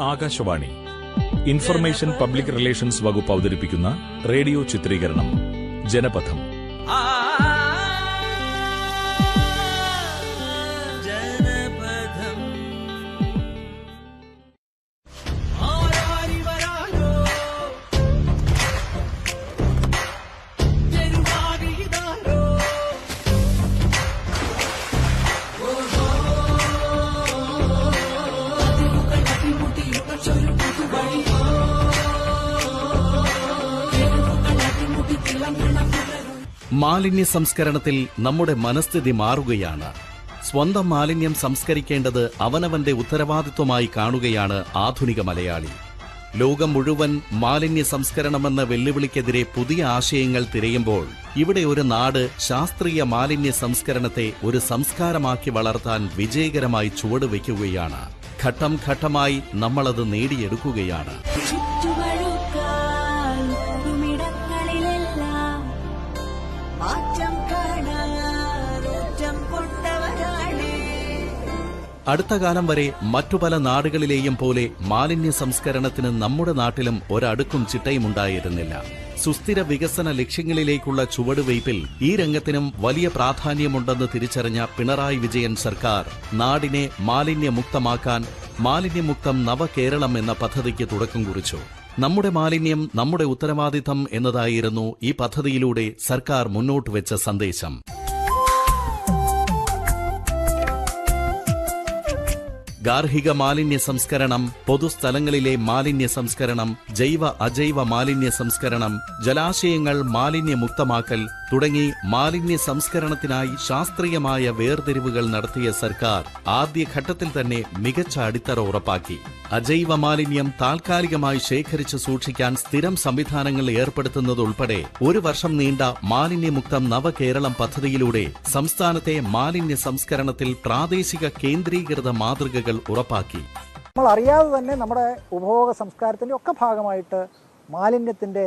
Akashvani. Information public relations വകുപ്പ് അവതരിപ്പിക്കുന്ന radio ചിത്രീകരണം. ജനപഥം. മാലിന്യ സംസ്കരണത്തിൽ നമ്മുടെ മനസ്ഥിതി മാറുകയാണ്. സ്വന്തം മാലിന്യം സംസ്കരിക്കേണ്ടത് അവനവന്റെ ഉത്തരവാദിത്വമായി കാണുകയാണ് ആധുനിക മലയാളി. ലോകം മുഴുവൻ മാലിന്യ സംസ്കരണമെന്ന വെല്ലുവിളിക്കെതിരെ പുതിയ ആശയങ്ങൾ തിരയുമ്പോൾ ഇവിടെ ഒരു നാട് ശാസ്ത്രീയ മാലിന്യ സംസ്കരണത്തെ ഒരു സംസ്കാരമാക്കി വളർത്താൻ വിജയകരമായി ചുവടുവെക്കുകയാണ് ഘട്ടം ഘട്ടമായി നമ്മളത് നേടിയെടുക്കുകയാണ്. അടുത്ത കാലം വരെ മറ്റു പല നാടുകളിലെയും പോലെ മാലിന്യ സംസ്കരണത്തിന് നമ്മുടെ നാട്ടിലും ഒരടുക്കും ചിട്ടയുമുണ്ടായിരുന്നില്ല. സുസ്ഥിര വികസന ലക്ഷ്യങ്ങളിലേക്കുള്ള ചുവടുവയ്പിൽ ഈ രംഗത്തിനും വലിയ പ്രാധാന്യമുണ്ടെന്ന് തിരിച്ചറിഞ്ഞ പിണറായി വിജയൻ സർക്കാർ നാടിനെ മാലിന്യമുക്തമാക്കാൻ മാലിന്യമുക്തം നവകേരളം എന്ന പദ്ധതിക്ക് തുടക്കം കുറിച്ചു. നമ്മുടെ മാലിന്യം നമ്മുടെ ഉത്തരവാദിത്തം എന്നതായിരുന്നു ഈ പദ്ധതിയിലൂടെ സർക്കാർ മുന്നോട്ട് വെച്ച സന്ദേശം. ഗാർഹിക മാലിന്യ സംസ്കരണം പൊതുസ്ഥലങ്ങളിലെ മാലിന്യ സംസ്കരണം ജൈവ അജൈവ മാലിന്യ സംസ്കരണം ജലാശയങ്ങൾ മാലിന്യമുക്തമാക്കൽ തുടങ്ങി മാലിന്യ സംസ്കരണത്തിനായി ശാസ്ത്രീയമായ വേർതിരിവുകൾ നടത്തിയ സർക്കാർ ആദ്യഘട്ടത്തിൽ തന്നെ മികച്ച അടിത്തറ ഉറപ്പാക്കി. അജൈവ മാലിന്യം താൽക്കാലികമായി ശേഖരിച്ച് സൂക്ഷിക്കാൻ സ്ഥിരം സംവിധാനങ്ങൾ ഏർപ്പെടുത്തുന്നതുൾപ്പെടെ ഒരു വർഷം നീണ്ട മാലിന്യമുക്തം നവകേരളം പദ്ധതിയിലൂടെ സംസ്ഥാനത്തെ മാലിന്യ സംസ്കരണത്തിൽ പ്രാദേശിക കേന്ദ്രീകൃത മാതൃകകൾ ഉറപ്പാക്കി. നമ്മൾ അറിയാതെ തന്നെ നമ്മുടെ ഉപഭോഗ സംസ്കാരത്തിന്റെ ഒക്കെ ഭാഗമായിട്ട് മാലിന്യത്തിന്റെ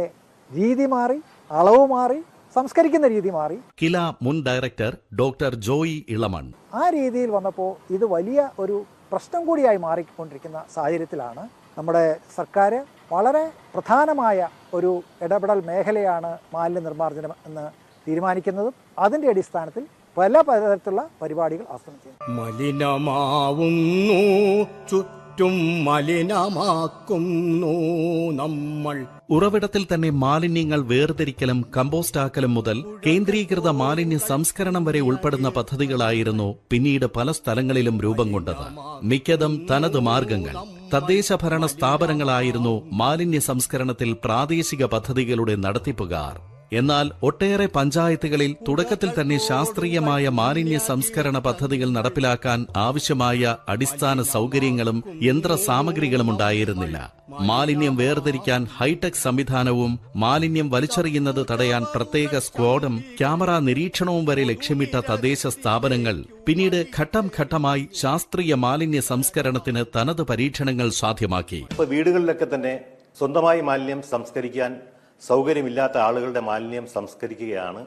രീതി മാറി അളവ് മാറി സംസ്കരിക്കുന്ന രീതി മാറി. കില മുൻ ഡയറക്ടർ ഡോക്ടർ ജോയി ഇളമൺ. ആ രീതിയിൽ വന്നപ്പോൾ ഇത് വലിയ ഒരു പ്രശ്നം കൂടിയായി മാറിക്കൊണ്ടിരിക്കുന്ന സാഹചര്യത്തിലാണ് നമ്മുടെ സർക്കാർ വളരെ പ്രധാനമായ ഒരു ഇടപെടൽ മേഖലയാണ് മാലിന്യ നിർമ്മാർജനം എന്ന് തീരുമാനിക്കുന്നതും അതിന്റെ അടിസ്ഥാനത്തിൽ പല തരത്തിലുള്ള പരിപാടികൾ ആസൂത്രണം ചെയ്യുന്നു. മലിനമാവുന്നു. ചുറ്റും മലിനമാക്കുന്നു നമ്മൾ. ഉറവിടത്തിൽ തന്നെ മാലിന്യങ്ങൾ വേർതിരിക്കലും കമ്പോസ്റ്റാക്കലും മുതൽ കേന്ദ്രീകൃത മാലിന്യ സംസ്കരണം വരെ ഉൾപ്പെടുന്ന പദ്ധതികളായിരുന്നു പിന്നീട് പല സ്ഥലങ്ങളിലും രൂപം കൊണ്ടത്. മിക്കതും തനത് മാർഗങ്ങൾ. തദ്ദേശ ഭരണ സ്ഥാപനങ്ങളായിരുന്നു മാലിന്യ സംസ്കരണത്തിൽ പ്രാദേശിക പദ്ധതികളുടെ നടത്തിപ്പുകാർ. എന്നാൽ ഒട്ടേറെ പഞ്ചായത്തുകളിൽ തുടക്കത്തിൽ തന്നെ ശാസ്ത്രീയമായ മാലിന്യ സംസ്കരണ പദ്ധതികൾ നടപ്പിലാക്കാൻ ആവശ്യമായ അടിസ്ഥാന സൗകര്യങ്ങളും യന്ത്ര സാമഗ്രികളും ഉണ്ടായിരുന്നില്ല. മാലിന്യം വേർതിരിക്കാൻ ഹൈടെക് സംവിധാനവും മാലിന്യം വലിച്ചെറിയുന്നത് തടയാൻ പ്രത്യേക സ്ക്വാഡും ക്യാമറ നിരീക്ഷണവും വരെ ലക്ഷ്യമിട്ട തദ്ദേശ സ്ഥാപനങ്ങൾ പിന്നീട് ഘട്ടം ഘട്ടമായി ശാസ്ത്രീയ മാലിന്യ സംസ്കരണത്തിന് തനത് പരീക്ഷണങ്ങൾ സാധ്യമാക്കി. വീടുകളിലൊക്കെ തന്നെ സ്വന്തമായി മാലിന്യം സംസ്കരിക്കാൻ സൗകര്യമില്ലാത്ത ആളുകളുടെ മാലിന്യം സംസ്കരിക്കുകയാണ്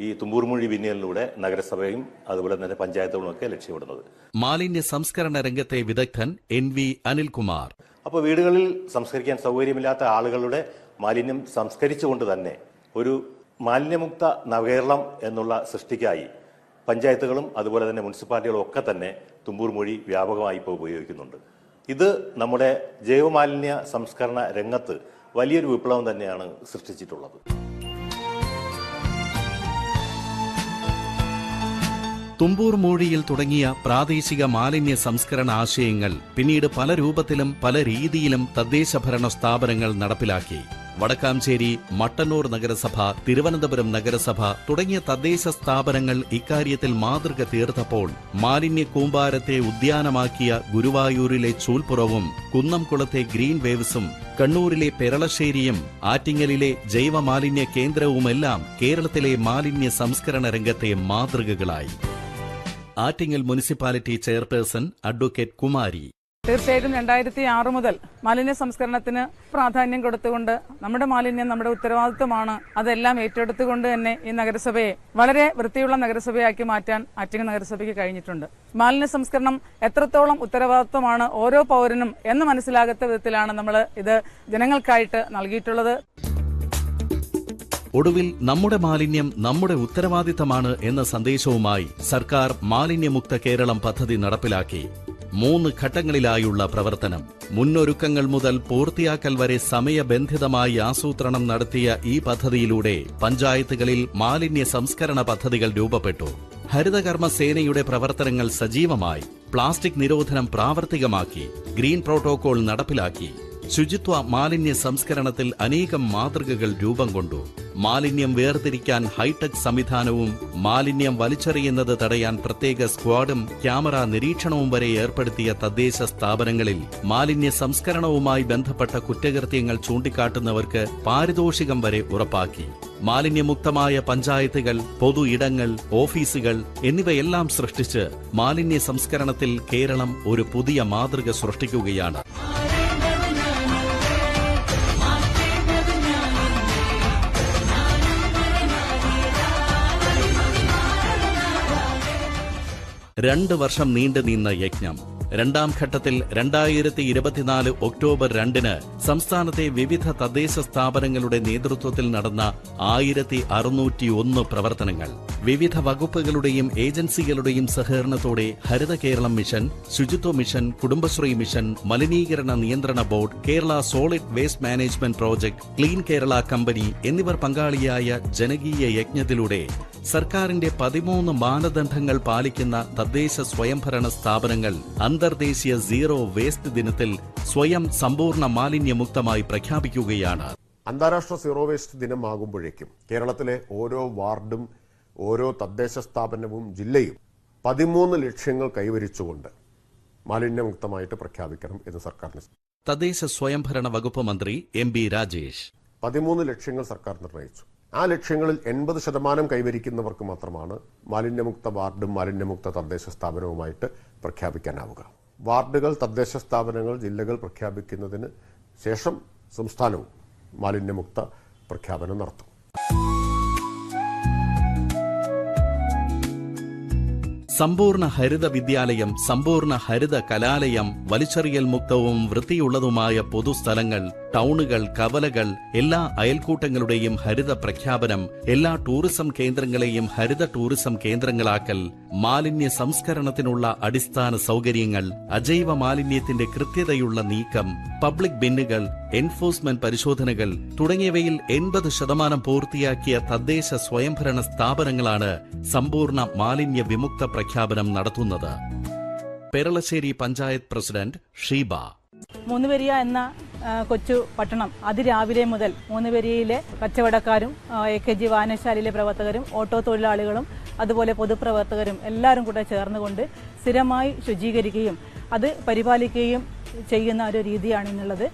ഈ തുമ്പൂർമൊഴി വിന്നലിലൂടെ നഗരസഭയും അതുപോലെ തന്നെ പഞ്ചായത്തുകളും ഒക്കെ ലക്ഷ്യമിടുന്നത്. മാലിന്യ സംസ്കരണ രംഗത്തെ വിദഗ്ധൻ എൻ വി അനിൽകുമാർ. അപ്പോൾ വീടുകളിൽ സംസ്കരിക്കാൻ സൗകര്യമില്ലാത്ത ആളുകളുടെ മാലിന്യം സംസ്കരിച്ചുകൊണ്ട് തന്നെ ഒരു മാലിന്യമുക്ത നവകേരളം എന്നുള്ള സൃഷ്ടിക്കായി പഞ്ചായത്തുകളും അതുപോലെ തന്നെ മുനിസിപ്പാലിറ്റികളും ഒക്കെ തന്നെ തുമ്പൂർ മൊഴി വ്യാപകമായി ഇപ്പോൾ ഉപയോഗിക്കുന്നുണ്ട്. ഇത് നമ്മുടെ ജൈവമാലിന്യ സംസ്കരണ രംഗത്ത് വലിയൊരു വിപ്ലവം തന്നെയാണ് സൃഷ്ടിച്ചിട്ടുള്ളത്. തുമ്പൂർ മൂഴിയിൽ തുടങ്ങിയ പ്രാദേശിക മാലിന്യ സംസ്കരണ ആശയങ്ങൾ പിന്നീട് പല രൂപത്തിലും പല രീതിയിലും തദ്ദേശഭരണ സ്ഥാപനങ്ങൾ നടപ്പിലാക്കി. വടക്കാംചേരി മട്ടന്നൂർ നഗരസഭ തിരുവനന്തപുരം നഗരസഭ തുടങ്ങിയ തദ്ദേശ സ്ഥാപനങ്ങൾ ഇക്കാര്യത്തിൽ മാതൃക തീർത്തപ്പോൾ മാലിന്യ കൂമ്പാരത്തെ ഉദ്യാനമാക്കിയ ഗുരുവായൂരിലെ ചൂൽപ്പുറവും കുന്നംകുളത്തെ ഗ്രീൻ വേവ്സും കണ്ണൂരിലെ പെരളശ്ശേരിയും ആറ്റിങ്ങലിലെ ജൈവമാലിന്യ കേന്ദ്രവുമെല്ലാം കേരളത്തിലെ മാലിന്യ സംസ്കരണ രംഗത്തെ മാതൃകകളായി. Attingal municipality chairperson advocate Kumari. തീർച്ചയായിട്ടും രണ്ടായിരത്തി ആറ് മുതൽ മാലിന്യ സംസ്കരണത്തിന് പ്രാധാന്യം കൊടുത്തുകൊണ്ട് നമ്മുടെ മാലിന്യം നമ്മുടെ ഉത്തരവാദിത്വമാണ്. അതെല്ലാം ഏറ്റെടുത്തുകൊണ്ട് തന്നെ ഈ നഗരസഭയെ വളരെ വൃത്തിയുള്ള നഗരസഭയാക്കി മാറ്റാൻ ആറ്റിങ്ങൽ നഗരസഭയ്ക്ക് കഴിഞ്ഞിട്ടുണ്ട്. മാലിന്യ സംസ്കരണം എത്രത്തോളം ഉത്തരവാദിത്വമാണ് ഓരോ പൗരനും എന്ന് മനസ്സിലാകാത്ത വിധത്തിലാണ് നമ്മൾ ഇത് ജനങ്ങൾക്കായിട്ട് നൽകിയിട്ടുള്ളത്. ഒടുവിൽ നമ്മുടെ മാലിന്യം നമ്മുടെ ഉത്തരവാദിത്തമാണ് എന്ന സന്ദേശവുമായി സർക്കാർ മാലിന്യമുക്ത കേരളം പദ്ധതി നടപ്പിലാക്കി. മൂന്ന് ഘട്ടങ്ങളിലായുള്ള പ്രവർത്തനം. മുന്നൊരുക്കങ്ങൾ മുതൽ പൂർത്തിയാക്കൽ വരെ സമയബന്ധിതമായി ആസൂത്രണം നടത്തിയ ഈ പദ്ധതിയിലൂടെ പഞ്ചായത്തുകളിൽ മാലിന്യ സംസ്കരണ പദ്ധതികൾ രൂപപ്പെട്ടു. ഹരിതകർമ്മ സേനയുടെ പ്രവർത്തനങ്ങൾ സജീവമായി. പ്ലാസ്റ്റിക് നിരോധനം പ്രാവർത്തികമാക്കി. ഗ്രീൻ പ്രോട്ടോകോൾ നടപ്പിലാക്കി. ശുചിത്വ മാലിന്യ സംസ്കരണത്തിൽ അനേകം മാതൃകകൾ രൂപം കൊണ്ടു. മാലിന്യം വേർതിരിക്കാൻ ഹൈടെക് സംവിധാനവും മാലിന്യം വലിച്ചെറിയുന്നത് തടയാൻ പ്രത്യേക സ്ക്വാഡും ക്യാമറ നിരീക്ഷണവും വരെ ഏർപ്പെടുത്തിയ തദ്ദേശ സ്ഥാപനങ്ങളിൽ മാലിന്യ സംസ്കരണവുമായി ബന്ധപ്പെട്ട കുറ്റകൃത്യങ്ങൾ ചൂണ്ടിക്കാട്ടുന്നവർക്ക് പാരിതോഷികം വരെ ഉറപ്പാക്കി. മാലിന്യമുക്തമായ പഞ്ചായത്തുകൾ പൊതു ഇടങ്ങൾ ഓഫീസുകൾ എന്നിവയെല്ലാം സൃഷ്ടിച്ച് മാലിന്യ സംസ്കരണത്തിൽ കേരളം ഒരു പുതിയ മാതൃക സൃഷ്ടിക്കുകയാണ്. രണ്ട് വർഷം നീണ്ടു നിന്ന യജ്ഞം. രണ്ടാം ഘട്ടത്തിൽ രണ്ടായിരത്തി ഇരുപത്തിനാല് ഒക്ടോബർ രണ്ടിന് സംസ്ഥാനത്തെ വിവിധ തദ്ദേശ സ്ഥാപനങ്ങളുടെ നേതൃത്വത്തിൽ നടന്ന ആയിരത്തി അറുന്നൂറ്റി ഒന്ന് പ്രവർത്തനങ്ങൾ. വിവിധ വകുപ്പുകളുടെയും ഏജൻസികളുടെയും സഹകരണത്തോടെ Haritha Keralam mission Suchitwa mission Kudumbashree mission മലിനീകരണ നിയന്ത്രണ board Kerala solid waste management project clean Kerala company എന്നിവർ പങ്കാളിയായ ജനകീയ യജ്ഞത്തിലൂടെ സർക്കാരിന്റെ പതിമൂന്ന് മാനദണ്ഡങ്ങൾ പാലിക്കുന്ന തദ്ദേശ സ്വയംഭരണ സ്ഥാപനങ്ങൾ അന്തർദേശീയ സീറോ വേസ്റ്റ് ദിനത്തിൽ സ്വയം സമ്പൂർണ മാലിന്യമുക്തമായി പ്രഖ്യാപിക്കുകയാണ്. അന്താരാഷ്ട്ര സീറോ വേസ്റ്റ് ദിനമാകുമ്പോഴേക്കും കേരളത്തിലെ ഓരോ വാർഡും ഓരോ തദ്ദേശ സ്ഥാപനവും ജില്ലയും പതിമൂന്ന് ലക്ഷ്യങ്ങൾ കൈവരിച്ചുകൊണ്ട് മാലിന്യമുക്തമായിട്ട് പ്രഖ്യാപിക്കണം എന്ന് സർക്കാരിന് തദ്ദേശ സ്വയംഭരണ വകുപ്പ് മന്ത്രി എം ബി രാജേഷ്. പതിമൂന്ന് ലക്ഷ്യങ്ങൾ സർക്കാർ നിർണയിച്ചു. ആ ലക്ഷ്യങ്ങളിൽ എൺപത് ശതമാനം കൈവരിക്കുന്നവർക്ക് മാത്രമാണ് മാലിന്യമുക്ത വാർഡും മാലിന്യമുക്ത തദ്ദേശ സ്ഥാപനവുമായിട്ട് പ്രഖ്യാപിക്കാനാവുക. വാർഡുകൾ തദ്ദേശ സ്ഥാപനങ്ങൾ ജില്ലകൾ പ്രഖ്യാപിക്കുന്നതിന് ശേഷം സംസ്ഥാനവും മാലിന്യമുക്ത പ്രഖ്യാപനം നടത്തും. സമ്പൂർണ ഹരിത വിദ്യാലയം സമ്പൂർണ ഹരിത കലാലയം വലിച്ചെറിയൽ മുക്തവും വൃത്തിയുള്ളതുമായ പൊതുസ്ഥലങ്ങൾ ടൗണുകൾ കവലകൾ എല്ലാ അയൽക്കൂട്ടങ്ങളുടെയും ഹരിത പ്രഖ്യാപനം എല്ലാ ടൂറിസം കേന്ദ്രങ്ങളെയും ഹരിത ടൂറിസം കേന്ദ്രങ്ങളാക്കൽ മാലിന്യ സംസ്കരണത്തിനുള്ള അടിസ്ഥാന സൗകര്യങ്ങൾ അജൈവ മാലിന്യത്തിന്റെ കൃത്യതയുള്ള നീക്കം പബ്ലിക് ബിന്നുകൾ എൻഫോഴ്സ്മെന്റ് പരിശോധനകൾ തുടങ്ങിയവയിൽ എൺപത് ശതമാനം പൂർത്തിയാക്കിയ തദ്ദേശ സ്വയംഭരണ സ്ഥാപനങ്ങളാണ് സമ്പൂർണ മാലിന്യ വിമുക്ത പ്രഖ്യാപനം നടത്തുന്നത്. പെരളശ്ശേരി പഞ്ചായത്ത് പ്രസിഡന്റ് ഷീബ. മൂന്നുപെരിയ എന്ന കൊച്ചു പട്ടണം അതിരാവിലെ മുതൽ മൂന്നുപേരിയിലെ കച്ചവടക്കാരും എ കെ ജി വായനശാലയിലെ പ്രവർത്തകരും ഓട്ടോ തൊഴിലാളികളും അതുപോലെ പൊതുപ്രവർത്തകരും എല്ലാവരും കൂടെ ചേർന്നുകൊണ്ട് സ്ഥിരമായി ശുചീകരിക്കുകയും അത് പരിപാലിക്കുകയും ചെയ്യുന്ന ഒരു രീതിയാണ് ഇന്നുള്ളത്.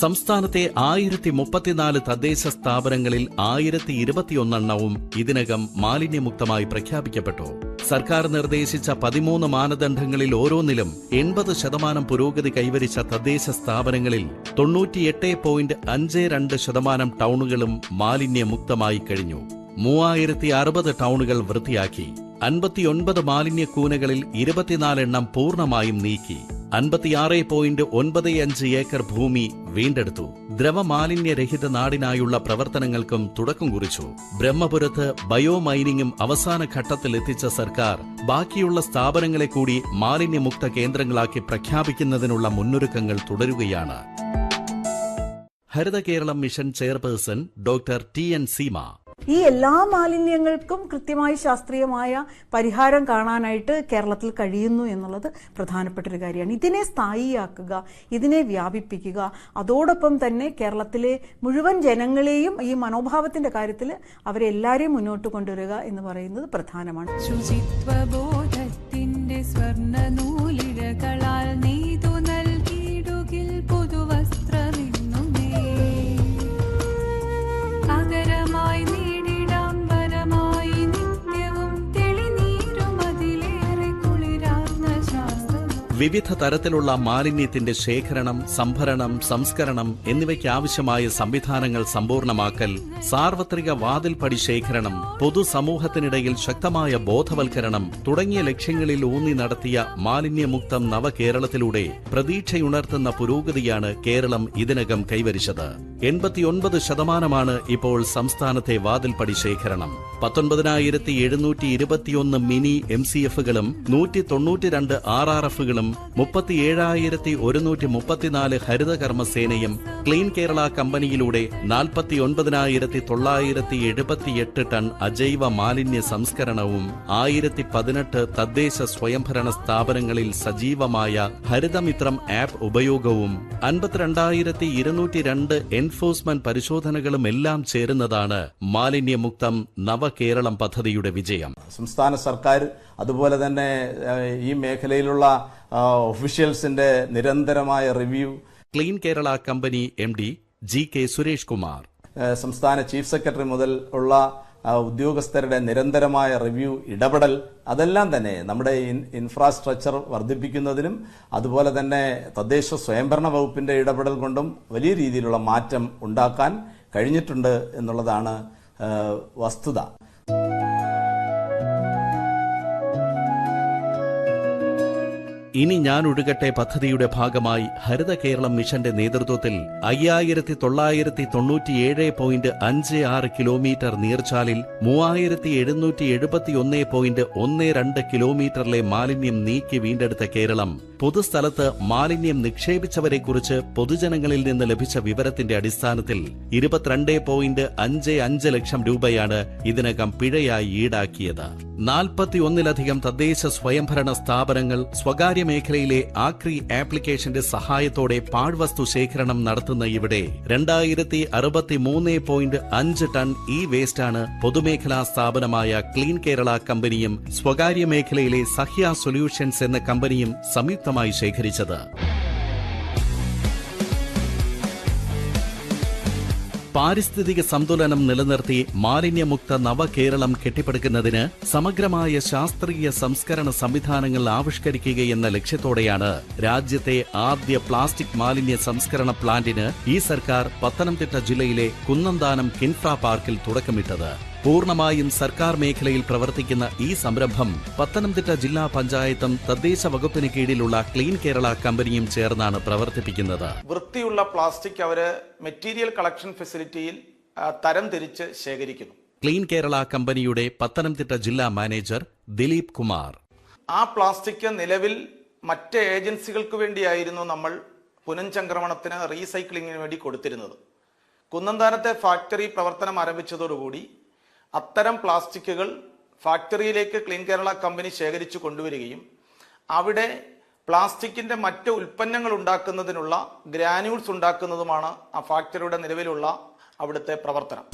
സംസ്ഥാനത്തെ ആയിരത്തി മുപ്പത്തിനാല് തദ്ദേശ സ്ഥാപനങ്ങളിൽ ആയിരത്തി ഇരുപത്തിയൊന്നെണ്ണവും ഇതിനകം മാലിന്യമുക്തമായി പ്രഖ്യാപിക്കപ്പെട്ടു. സർക്കാർ നിർദ്ദേശിച്ച പതിമൂന്ന് മാനദണ്ഡങ്ങളിൽ ഓരോന്നിലും എൺപത് ശതമാനം പുരോഗതി കൈവരിച്ച തദ്ദേശ സ്ഥാപനങ്ങളിൽ തൊണ്ണൂറ്റിയെട്ട് പോയിന്റ് അഞ്ച് രണ്ട് ശതമാനം ടൗണുകളും മാലിന്യമുക്തമായി കഴിഞ്ഞു. മൂവായിരത്തി അറുപത് ടൗണുകൾ വൃത്തിയാക്കി. അൻപത്തിയൊൻപത് മാലിന്യ കൂനകളിൽ ഇരുപത്തിനാലെണ്ണം പൂർണമായും നീക്കി. അൻപത്തിയാറ് പോയിന്റ് ഒൻപത് അഞ്ച് ഏക്കർ ഭൂമി വീണ്ടെടുത്തു. ദ്രവമാലിന്യരഹിത നാടിനായുള്ള പ്രവർത്തനങ്ങൾക്കും തുടക്കം കുറിച്ചു. ബ്രഹ്മപുരത്ത് ബയോ മൈനിങ്ങും അവസാന ഘട്ടത്തിൽ എത്തിച്ച സർക്കാർ ബാക്കിയുള്ള സ്ഥാപനങ്ങളെ കൂടി മാലിന്യമുക്ത കേന്ദ്രങ്ങളാക്കി പ്രഖ്യാപിക്കുന്നതിനുള്ള മുന്നൊരുക്കങ്ങൾ തുടരുകയാണ്. Haritha Keralam mission chairperson doctor T N Seema ഈ എല്ലാ മാലിന്യങ്ങൾക്കും കൃത്യമായി ശാസ്ത്രീയമായ പരിഹാരം കാണാനായിട്ട് കേരളത്തിൽ കഴിയുന്നു എന്നുള്ളത് പ്രധാനപ്പെട്ടൊരു കാര്യമാണ്. ഇതിനെ സ്ഥായിയാക്കുക ഇതിനെ വ്യാപിപ്പിക്കുക അതോടൊപ്പം തന്നെ കേരളത്തിലെ മുഴുവൻ ജനങ്ങളെയും ഈ മനോഭാവത്തിന്റെ കാര്യത്തിൽ അവരെ എല്ലാവരെയും മുന്നോട്ട് കൊണ്ടുവരിക എന്ന് പറയുന്നത് പ്രധാനമാണ്. ശുചിത്വബോധത്തിന്റെ സ്വർണ വിവിധ തരത്തിലുള്ള മാലിന്യത്തിന്റെ ശേഖരണം സംഭരണം സംസ്കരണം എന്നിവയ്ക്ക് ആവശ്യമായ സംവിധാനങ്ങൾ സമ്പൂർണമാക്കൽ സാർവത്രിക വാതിൽപ്പടി ശേഖരണം പൊതുസമൂഹത്തിനിടയിൽ ശക്തമായ ബോധവൽക്കരണം തുടങ്ങിയ ലക്ഷ്യങ്ങളിൽ ഊന്നി നടത്തിയ മാലിന്യമുക്തം നവകേരളത്തിലൂടെ പ്രതീക്ഷയുണർത്തുന്ന പുരോഗതിയാണ് കേരളം ഇതിനകം കൈവരിച്ചത്. എൺപത്തിയൊൻപത് ശതമാനമാണ് ഇപ്പോൾ സംസ്ഥാനത്തെ വാതിൽപ്പടി ശേഖരണം. പത്തൊൻപതിനായിരത്തി എഴുന്നൂറ്റി ഇരുപത്തിയൊന്ന് മിനി എം സി എഫുകളും നൂറ്റി തൊണ്ണൂറ്റിരണ്ട് ആർ ആർ എഫുകളും മുപ്പത്തിയേഴായിരത്തി ഒരുന്നൂറ്റി മുപ്പത്തിനാല് ഹരിതകർമ്മസേനയും ക്ലീൻ കേരള കമ്പനിയിലൂടെ നാൽപ്പത്തി ഒൻപതിനായിരത്തി തൊള്ളായിരത്തി എഴുപത്തിയെട്ട് ടൺ അജൈവ മാലിന്യ സംസ്കരണവും ആയിരത്തി പതിനെട്ട് തദ്ദേശ സ്വയംഭരണ സ്ഥാപനങ്ങളിൽ സജീവമായ ഹരിതമിത്രം ആപ്പ് ഉപയോഗവും അൻപത്തിരണ്ടായിരത്തി ഇരുന്നൂറ്റി രണ്ട് എൻഫോഴ്സ്മെന്റ് പരിശോധനകളും എല്ലാം ചേരുന്നതാണ് മാലിന്യമുക്തം നവകേരളം പദ്ധതിയുടെ വിജയം. സംസ്ഥാന സർക്കാർ അതുപോലെ തന്നെ ഈ മേഖലയിലുള്ള ഒഫീഷ്യൽസിന്റെ നിരന്തരമായ review. Clean Kerala company M D G K Suresh Kumar. സംസ്ഥാന ചീഫ് സെക്രട്ടറി മുതൽ ഉള്ള ഉദ്യോഗസ്ഥരുടെ നിരന്തരമായ റിവ്യൂ ഇടപെടൽ അതെല്ലാം തന്നെ നമ്മുടെ ഇൻഫ്രാസ്ട്രക്ചർ വർദ്ധിപ്പിക്കുന്നതിനും അതുപോലെ തന്നെ തദ്ദേശ സ്വയംഭരണ വകുപ്പിന്റെ ഇടപെടൽ കൊണ്ടും വലിയ രീതിയിലുള്ള മാറ്റം ഉണ്ടാക്കാൻ കഴിഞ്ഞിട്ടുണ്ട് എന്നുള്ളതാണ് വസ്തുത. ഇനി ഞാൻ ഒഴുകട്ടെ പദ്ധതിയുടെ ഭാഗമായി ഹരിത കേരളം മിഷന്റെ നേതൃത്വത്തിൽ അയ്യായിരത്തി തൊള്ളായിരത്തി തൊണ്ണൂറ്റിയേഴ് പോയിന്റ് അഞ്ച് ആറ് കിലോമീറ്റർ നീർച്ചാലിൽ മൂവായിരത്തി എഴുന്നൂറ്റി എഴുപത്തി ഒന്ന് പോയിന്റ് ഒന്ന് രണ്ട് കിലോമീറ്ററിലെ മാലിന്യം നീക്കി വീണ്ടെടുത്ത കേരളം പൊതുസ്ഥലത്ത് മാലിന്യം നിക്ഷേപിച്ചവരെക്കുറിച്ച് പൊതുജനങ്ങളിൽ നിന്ന് ലഭിച്ച വിവരത്തിന്റെ അടിസ്ഥാനത്തിൽ ഇരുപത്തിരണ്ട് പോയിന്റ് അഞ്ച് അഞ്ച് ലക്ഷം രൂപയാണ് ഇതിനകം പിഴയായി ഈടാക്കിയത്. നാൽപ്പത്തിയൊന്നിലധികം തദ്ദേശ സ്വയംഭരണ സ്ഥാപനങ്ങൾ സ്വകാര്യ മേഖലയിലെ ആക്രി ആപ്ലിക്കേഷന്റെ സഹായത്തോടെ പാഴ്വസ്തു ശേഖരണം നടത്തുന്ന ഇവിടെ രണ്ടായിരത്തി അറുപത്തി മൂന്ന് പോയിന്റ് അഞ്ച് ടൺ ഇ വേസ്റ്റാണ് പൊതുമേഖലാ സ്ഥാപനമായ ക്ലീൻ കേരള കമ്പനിയും സ്വകാര്യ മേഖലയിലെ സഹ്യ സൊല്യൂഷൻസ് എന്ന കമ്പനിയും സംയുക്തമായി ശേഖരിച്ചത്. പാരിസ്ഥിതിക സന്തുലനം നിലനിർത്തി മാലിന്യമുക്ത നവകേരളം കെട്ടിപ്പടുക്കുന്നതിന് സമഗ്രമായ ശാസ്ത്രീയ സംസ്കരണ സംവിധാനങ്ങൾ ആവിഷ്കരിക്കുകയെന്ന ലക്ഷ്യത്തോടെയാണ് രാജ്യത്തെ ആദ്യ പ്ലാസ്റ്റിക് മാലിന്യ സംസ്കരണ പ്ലാന്റിന് ഈ സർക്കാർ പത്തനംതിട്ട ജില്ലയിലെ കുന്നന്താനം കിൻഫ്ര പാർക്കിൽ തുടക്കമിട്ടത്. പൂർണമായും സർക്കാർ മേഖലയിൽ പ്രവർത്തിക്കുന്ന ഈ സംരംഭം പത്തനംതിട്ട ജില്ലാ പഞ്ചായത്തും തദ്ദേശ വകുപ്പിന് കീഴിലുള്ള ക്ലീൻ കേരള കമ്പനിയും ചേർന്നാണ് പ്രവർത്തിപ്പിക്കുന്നത്. വൃത്തിയുള്ള പ്ലാസ്റ്റിക് അവർ മെറ്റീരിയൽ കളക്ഷൻ ഫെസിലിറ്റിയിൽ തരംതിരിച്ച് തരം തിരിച്ച് ശേഖരിക്കുന്നു. ക്ലീൻ കേരള കമ്പനിയുടെ പത്തനംതിട്ട ജില്ലാ മാനേജർ ദിലീപ് കുമാർ. ആ പ്ലാസ്റ്റിക് നിലവിൽ മറ്റ് ഏജൻസികൾക്ക് വേണ്ടിയായിരുന്നു നമ്മൾ പുനഃചംക്രമണത്തിന് റീസൈക്ലിങ്ങിന് വേണ്ടി കൊടുത്തിരുന്നത്. കുന്നന്താനത്തെ ഫാക്ടറി പ്രവർത്തനം ആരംഭിച്ചതോടുകൂടി അത്തരം പ്ലാസ്റ്റിക്കുകൾ ഫാക്ടറിയിലേക്ക് ക്ലീൻ കേരള കമ്പനി ശേഖരിച്ചു കൊണ്ടുവരികയും അവിടെ പ്ലാസ്റ്റിക്കിന്റെ മറ്റ് ഉൽപ്പന്നങ്ങൾ ഉണ്ടാക്കുന്നതിനുള്ള ഗ്രാനൂൾസ് ഉണ്ടാക്കുന്നതുമാണ് ആ ഫാക്ടറിയുടെ നിലവിലുള്ള അവിടുത്തെ പ്രവർത്തനം.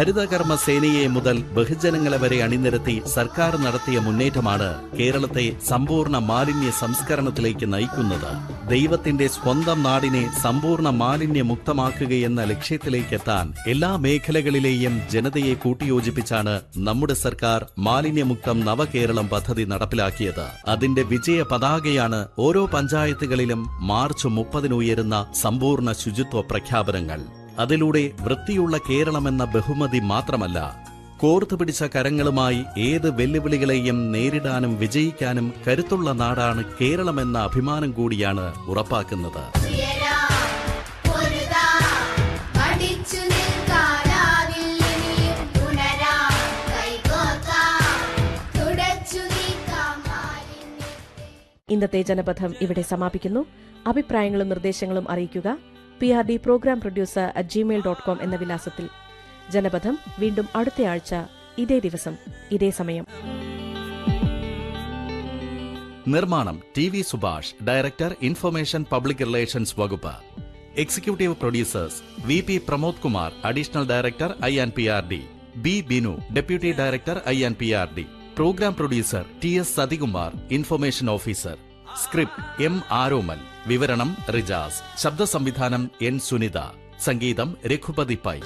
ഹരിതകർമ്മ സേനയെ മുതൽ ബഹുജനങ്ങളെ വരെ അണിനിരത്തി സർക്കാർ നടത്തിയ മുന്നേറ്റമാണ് കേരളത്തെ സമ്പൂർണ മാലിന്യ സംസ്കരണത്തിലേക്ക് നയിക്കുന്നത്. ദൈവത്തിന്റെ സ്വന്തം നാടിനെ സമ്പൂർണ മാലിന്യ മുക്തമാക്കുകയെന്ന ലക്ഷ്യത്തിലേക്കെത്താൻ എല്ലാ മേഖലകളിലെയും ജനതയെ കൂട്ടിയോജിപ്പിച്ചാണ് നമ്മുടെ സർക്കാർ മാലിന്യമുക്തം നവകേരളം പദ്ധതി നടപ്പിലാക്കിയത്. അതിന്റെ വിജയ പതാകയാണ് ഓരോ പഞ്ചായത്തുകളിലും മാർച്ച് മുപ്പതിന് ഉയരുന്ന സമ്പൂർണ ശുചിത്വ പ്രഖ്യാപനങ്ങൾ. അതിലൂടെ വൃത്തിയുള്ള കേരളമെന്ന ബഹുമതി മാത്രമല്ല കോർത്തു പിടിച്ച കരങ്ങളുമായി ഏത് വെല്ലുവിളികളെയും നേരിടാനും വിജയിക്കാനും കരുത്തുള്ള നാടാണ് കേരളമെന്ന അഭിമാനം കൂടിയാണ് ഉറപ്പാക്കുന്നത്. ഇന്നത്തെ ജനപഥം ഇവിടെ സമാപിക്കുന്നു. അഭിപ്രായങ്ങളും നിർദ്ദേശങ്ങളും അറിയിക്കുക. P R D program producer at Gmail dot com എന്ന വിലാസത്തിൽ. ജനപഥം വീണ്ടും അടുത്തയാഴ്ച ഇതേ ദിവസം ഇതേ സമയം. നിർമ്മാണം T V Subhash director information public relations വകുപ്പ്. Executive producers V P Pramod Kumar additional director I and P R D. B Binu deputy director I and P R D. Program producer T S Sathikumar information officer. Script M Aromal വിവരണം റിജാസ്. ശബ്ദ സംവിധാനം N Sunitha. സംഗീതം Raghupati pi.